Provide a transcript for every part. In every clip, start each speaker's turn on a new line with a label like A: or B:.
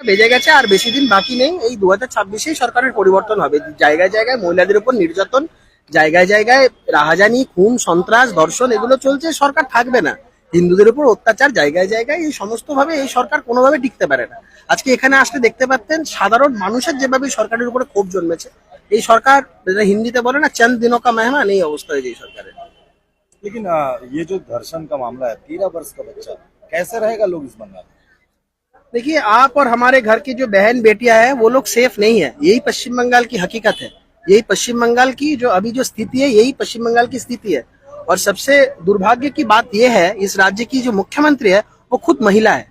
A: বেজে গেছে আর বেশি দিন বাকি নেই এই দু হাজার ছাব্বিশেই সরকারের পরিবর্তন হবে জায়গায় জায়গায় মহিলাদের উপর নির্যাতন জায়গায় জায়গায় রাহাজানি খুন সন্ত্রাস ধর্ষণ এগুলো চলছে সরকার থাকবে না হিন্দুদের উপর অত্যাচার জায়গায় জায়গায় এই সমস্ত ভাবে এই সরকার কোনোভাবে টিকতে পারে না আজকে এখানে আসলে দেখতে পাচ্ছেন সাধারণ মানুষের যেভাবে এই সরকারের উপরে ক্ষোভ জন্মেছে এই সরকার যেটা হিন্দিতে বলে না চন্দ দিনও কা মেহমান এই অবস্থা হয়েছে এই সরকারের
B: लेकिन आ, ये जो धर्षण का मामला है तेरह वर्ष का बच्चा कैसे रहेगा लोग इस बंगाल में?
A: देखिए, आप और हमारे घर की जो बहन बेटियाँ हैं, वो लोग सेफ़ नहीं है। यही पश्चिम बंगाल की हकीकत है। यही पश्चिम बंगाल की जो अभी जो स्थिति है, यही पश्चिम बंगाल की स्थिति है। और सबसे दुर्भाग्य की बात यह है, इस राज्य की जो मुख्यमंत्री है, वो खुद महिला है।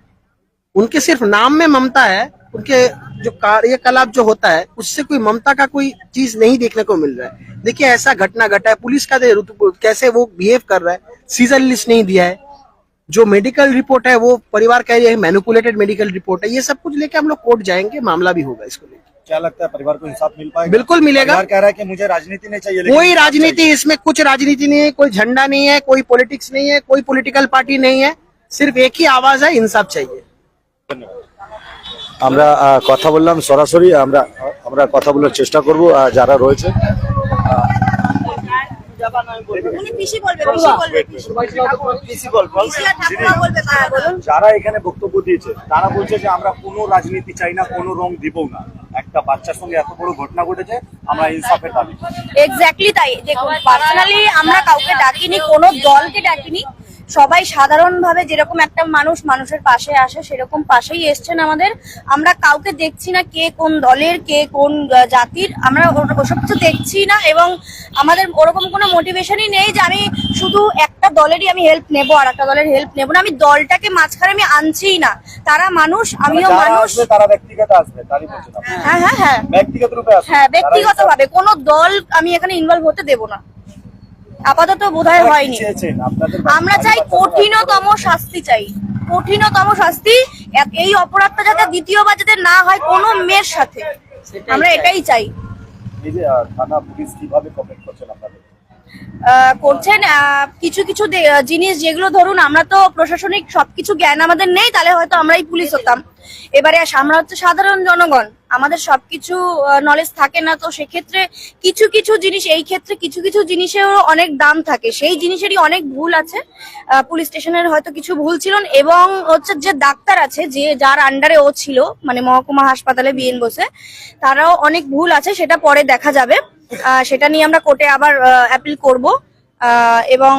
A: उनके सिर्फ़ नाम में ममता है, उनके जो कार्यकलाप जो होता है, उससे कोई ममता का कोई चीज़ नहीं देखने को मिल रहा है। देखिए, ऐसा घटना घटा है, पुलिस का कैसे वो बिहेव कर रहा है सीज़न लिस्ट नहीं दिया है। जो मेडिकल रिपोर्ट है वो परिवार कह रही है मैनिपुलेटेड मेडिकल रिपोर्ट है ये सब कुछ लेके हम लोग कोर्ट जाएंगे मामला भी होगा इसको लेके
B: क्या लगता है परिवार को इंसाफ मिल पाएगा
A: बिल्कुल मिलेगा
B: परिवार कह रहा है कि मुझे राजनीति नहीं चाहिए लेकिन
A: कोई
B: इंसाफ
A: राजनीति इसमें कुछ राजनीति नहीं है कोई झंडा नहीं है कोई पॉलिटिक्स नहीं है कोई पॉलिटिकल पार्टी नहीं है सिर्फ एक ही आवाज है इंसाफ चाहिए
B: আমরা আহ, কথা বললাম সরাসরি আমরা আমরা কথা বলার চেষ্টা করব আহ, যারা রয়েছে যারা এখানে বক্তব্য দিয়েছে তারা বলছে যে আমরা কোনো রাজনীতি চাই না কোনো রং দিব না। একটা বাচ্চার সঙ্গে এত বড় ঘটনা ঘটেছে আমরা ইনসাফের দাবি।
C: এক্স্যাক্টলি তাই। দেখুন পার্সোনালি আমরা কাউকে ডাকিনি কোনো দলকে ডাকিনি সবাই সাধারণভাবে যেরকম একটা মানুষ মানুষের পাশে আসে সেরকম পাশেই এসছেন আমাদের। আমরা কাউকে দেখছি না কে কোন দলের কে কোন জাতির। আমরা ওসব কিছু দেখছি না এবং আমাদের ওরকম কোনো মোটিভেশনই নেই যে আমি শুধু একটা দলেরই আমি হেল্প নেব আর একটা দলের হেল্প নেব না। আমি দলটাকে মাঝখানে আমি আনছিই না। তারা মানুষ আমিও মানুষ।
B: তারা ব্যক্তিগত আসবে।
C: হ্যাঁ হ্যাঁ হ্যাঁ।
B: ব্যক্তিগত রূপে
C: হ্যাঁ
B: তারা
C: ব্যক্তিগত ভাবে কোনো দল আমি এখানে ইনভলভ হতে দেব না। আপাতত বোধহয় হয়নি। আমরা চাই কঠিনতম শাস্তি চাই। কঠিনতম শাস্তি এই অপরাধটা যাতে দ্বিতীয়বার যাতে না হয় কোনো মেয়ের সাথে। আমরা এটাই চাই।
B: আহ, থানা পুলিশ কীভাবে কমেন্ট করছেন
C: আহ, কিছু কিছু দে- জিনিস যেগুলো ধরুন আমরা তো প্রশাসনিক সবকিছু জ্ঞান আমাদের নেই তাহলে হয়তো আমরাই পুলিশ হতাম। এবারে আমরা হচ্ছে সাধারণ জনগণ। আমাদের সবকিছু নলেজ থাকে না, তো সেক্ষেত্রে কিছু কিছু জিনিস, এই ক্ষেত্রে কিছু কিছু জিনিসেরও অনেক দাম থাকে। সেই জিনিসেরই অনেক ভুল আছে। পুলিশ স্টেশনের হয়তো কিছু ভুল ছিল এবং হচ্ছে যে ডাক্তার আছে, যে যার আন্ডারে ও ছিল মানে মহকুমা হাসপাতালে বিএন বসে তারাও অনেক ভুল আছে, সেটা পরে দেখা যাবে। সেটা নিয়ে আমরা কোর্টে আবার অ্যাপিল করব। এবং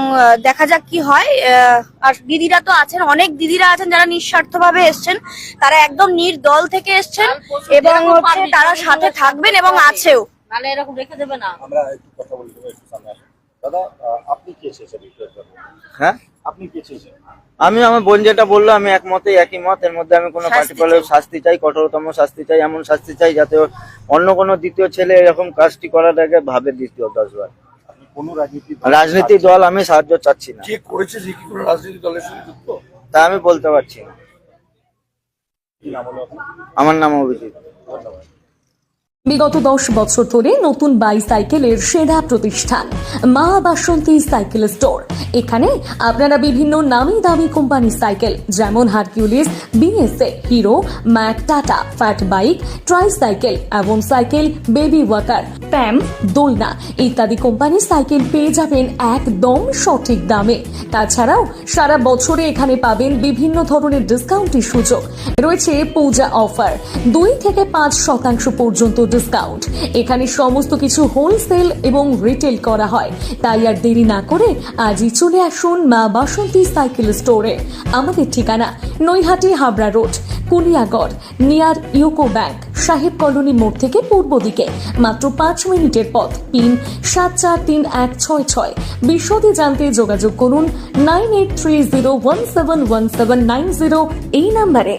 C: দেখা যাক কি হয়। আহ, আর দিদিরা তো আছেন অনেক দিদিরা আছেন যারা নিঃস্বার্থভাবে এসছেন। তারা একদম নির্দল থেকে এসছেন এবং তারা সাথে থাকবেন এবং আছেও।
D: নালে এরকম রেখে দেবে না।
B: আমরা একটু কথা বলে একটু সামনে দাদা আপনি কে চেয়েছেন একটু একবার বলুন।
E: হ্যাঁ?
B: আপনি কে চেয়েছেন
E: আমি আমার বোন যেটা বলল আমি একমতে একই মত। এর মধ্যে আমি কোনো পার্টিকুলার শাস্তি চাই কঠোরতম শাস্তি চাই এমন শাস্তি চাই যাতে অন্য কোনো দ্বিতীয় ছেলে এরকম কাজটি করার আগে ভাবে দ্বিতীয় দশবার।
B: কোনো রাজনীতি
E: রাজনীতি দল আমি সাহায্য চাচ্ছি না।
F: কে করেছে যে কি কোনো রাজনৈতিক দলের সঙ্গে যুক্ত?
E: তা আমি বলতে পারছি না।
B: কি নাম হলো আপনার?
E: আমার নাম অভিজিৎ।
G: বিগত দশ বছর ধরে নতুন বাইসাইকেলের সেরা প্রতিষ্ঠান মা বাসন্তী সাইকেল স্টোর। এখানে আপনারা বিভিন্ন নামি দামি কোম্পানির সাইকেল যেমন হারকিউলিস বিএসএ হিরো ম্যাক Tata fat bike tricycle এবং সাইকেল বেবি ওয়াকার প্যাম দোলনা ইত্যাদি কোম্পানির সাইকেল পেয়ে যাবেন একদম সঠিক দামে। তাছাড়াও সারা বছরে এখানে পাবেন বিভিন্ন ধরনের ডিসকাউন্টের সুযোগ। রয়েছে পূজা অফার দুই থেকে পাঁচ শতাংশ পর্যন্ত ডিসকাউন্ট এখানে সমস্ত কিছু হোলসেল এবং রিটেল করা হয়। তাই আর দেরি না করে আজই চলে আসুন মা বাসন্তী সাইকেল স্টোরে আমাদের ঠিকানা Naihati Habra road Kuliagarh near UCO bank, সাহেব কলোনি মোড় থেকে পূর্ব দিকে। মাত্র পাঁচ মিনিটের পথ, পিন সাত চার তিন এক ছয় ছয়। বিশদে জানতে যোগাযোগ করুন nine eight three zero one seven one seven nine zero এই নাম্বারে।